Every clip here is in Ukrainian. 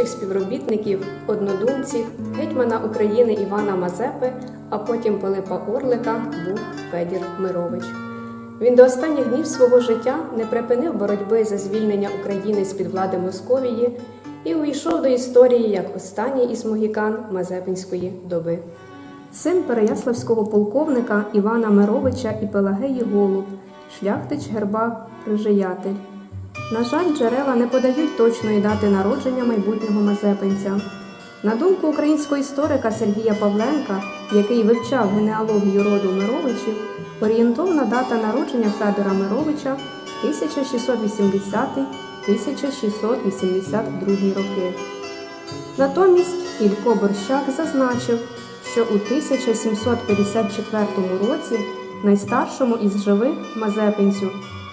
найближчих співробітників, однодумців, гетьмана України Івана Мазепи, а потім Пилипа Орлика був Федір Мирович. Він до останніх днів свого життя не припинив боротьби за звільнення України з-під влади Московії і увійшов до історії як останній із могікан Мазепинської доби. Син переяславського полковника Івана Мировича і Пелагеї Голуб, шляхтич герба Рижиятель. На жаль, джерела не подають точної дати народження майбутнього мазепинця. На думку українського історика Сергія Павленка, який вивчав генеалогію роду Мировичів, орієнтовна дата народження Федора Мировича 1660-1682 роки. Натомість Ілько Борщак зазначив, що у 1754 році найстаршому із живих мазепинцю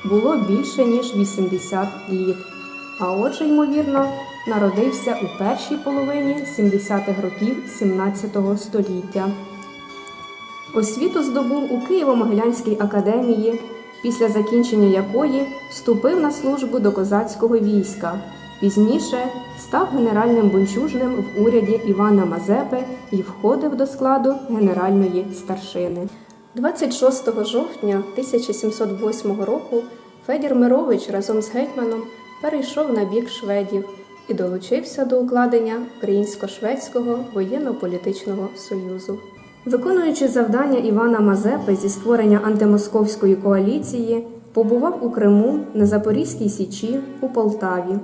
було більше ніж 80 літ, а отже, ймовірно, народився у першій половині 70-х років 17 століття. Освіту здобув у Києво-Могилянській академії, після закінчення якої вступив на службу до козацького війська. Пізніше став генеральним бунчужним в уряді Івана Мазепи і входив до складу генеральної старшини. 26 жовтня 1708 року Федір Мирович разом з гетьманом перейшов на бік шведів і долучився до укладення Українсько-Шведського воєнно-політичного союзу. Виконуючи завдання Івана Мазепи зі створення антимосковської коаліції, побував у Криму, на Запорізькій Січі, у Полтаві.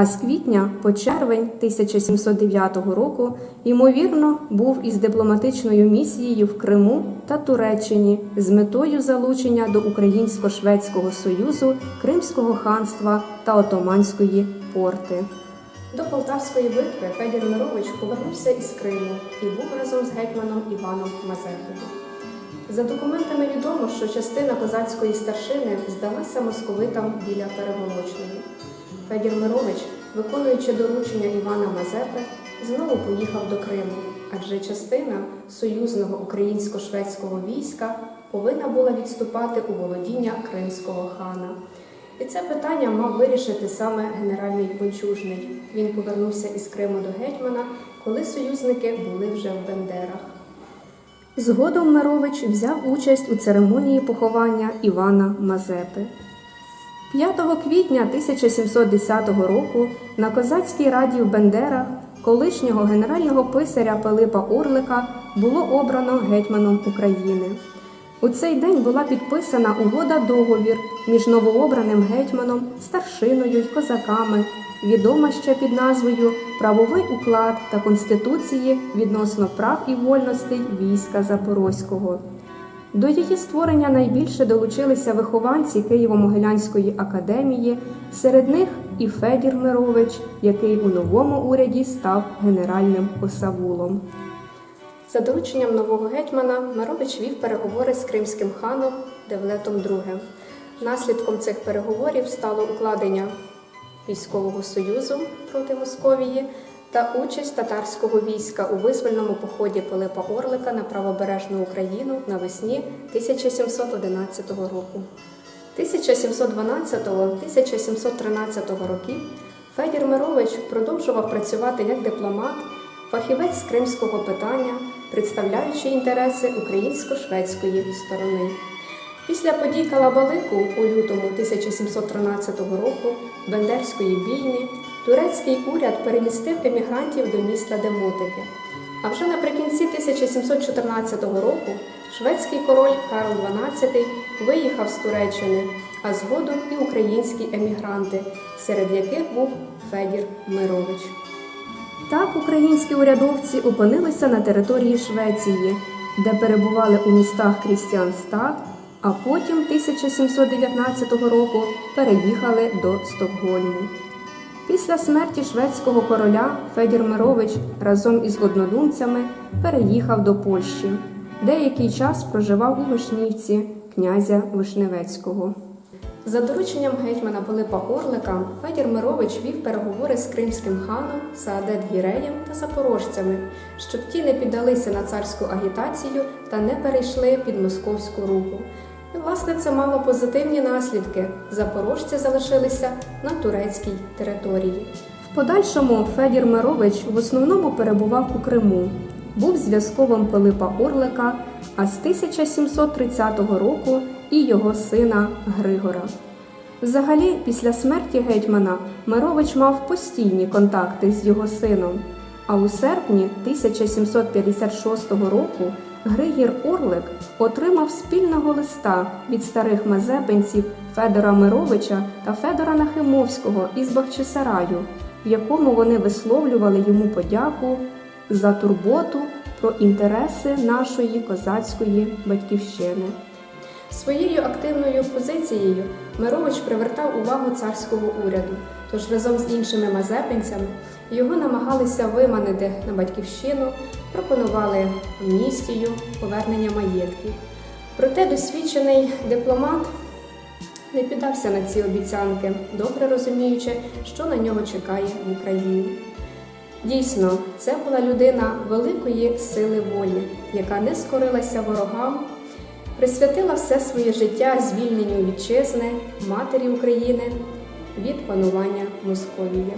А з квітня по червень 1709 року, ймовірно, був із дипломатичною місією в Криму та Туреччині з метою залучення до Українсько-Шведського союзу, Кримського ханства та Отоманської порти. До Полтавської битви Федір Мирович повернувся із Криму і був разом з гетьманом Іваном Мазепою. За документами відомо, що частина козацької старшини здалася московитам біля Переволочної. Федір Мирович, виконуючи доручення Івана Мазепи, знову поїхав до Криму, адже частина союзного українсько-шведського війська повинна була відступати у володіння кримського хана. І це питання мав вирішити саме генеральний Бончужний. Він повернувся із Криму до гетьмана, коли союзники були вже в Бендерах. Згодом Мирович взяв участь у церемонії поховання Івана Мазепи. 5 квітня 1710 року на козацькій раді в Бендерах колишнього генерального писаря Пилипа Орлика було обрано гетьманом України. У цей день була підписана угода договір між новообраним гетьманом, старшиною й козаками, відома ще під назвою Правовий уклад та Конституції відносно прав і вольностей війська Запорозького. До її створення найбільше долучилися вихованці Києво-Могилянської академії, серед них і Федір Мирович, який у новому уряді став генеральним осавулом. За дорученням нового гетьмана Мирович вів переговори з кримським ханом Девлетом II. Наслідком цих переговорів стало укладення військового союзу проти Московії та участь татарського війська у визвольному поході Пилипа Орлика на правобережну Україну навесні 1711 року. 1712-1713 років Федір Мирович продовжував працювати як дипломат, фахівець з кримського питання, представляючи інтереси українсько-шведської сторони. Після подій Калабалику у лютому 1713 року Бендерської бійні турецький уряд перемістив емігрантів до міста Демотики. А вже наприкінці 1714 року шведський король Карл XII виїхав з Туреччини, а згодом і українські емігранти, серед яких був Федір Мирович. Так українські урядовці опинилися на території Швеції, де перебували у містах Крістіанстад, а потім 1719 року переїхали до Стокгольму. Після смерті шведського короля Федір Мирович разом із однодумцями переїхав до Польщі. Деякий час проживав у Вишнівці князя Вишневецького. За дорученням гетьмана Пилипа Орлика Федір Мирович вів переговори з кримським ханом Саадет Гіреєм та запорожцями, щоб ті не піддалися на царську агітацію та не перейшли під московську руку. Власне, це мало позитивні наслідки. Запорожці залишилися на турецькій території. В подальшому Федір Мирович в основному перебував у Криму, був зв'язковим Пилипа Орлика, а з 1730 року і його сина Григора. Взагалі, після смерті гетьмана Мирович мав постійні контакти з його сином. А у серпні 1756 року Григір Орлик отримав спільного листа від старих мазепинців Федора Мировича та Федора Нахимовського із Бахчисараю, в якому вони висловлювали йому подяку за турботу про інтереси нашої козацької батьківщини. Своєю активною позицією Мирович привертав увагу царського уряду, тож разом з іншими мазепинцями його намагалися виманити на батьківщину, пропонували амністію, повернення маєтків. Проте досвідчений дипломат не піддався на ці обіцянки, добре розуміючи, що на нього чекає в Україні. Дійсно, це була людина великої сили волі, яка не скорилася ворогам, присвятила все своє життя звільненню вітчизни, матері України від панування Московії.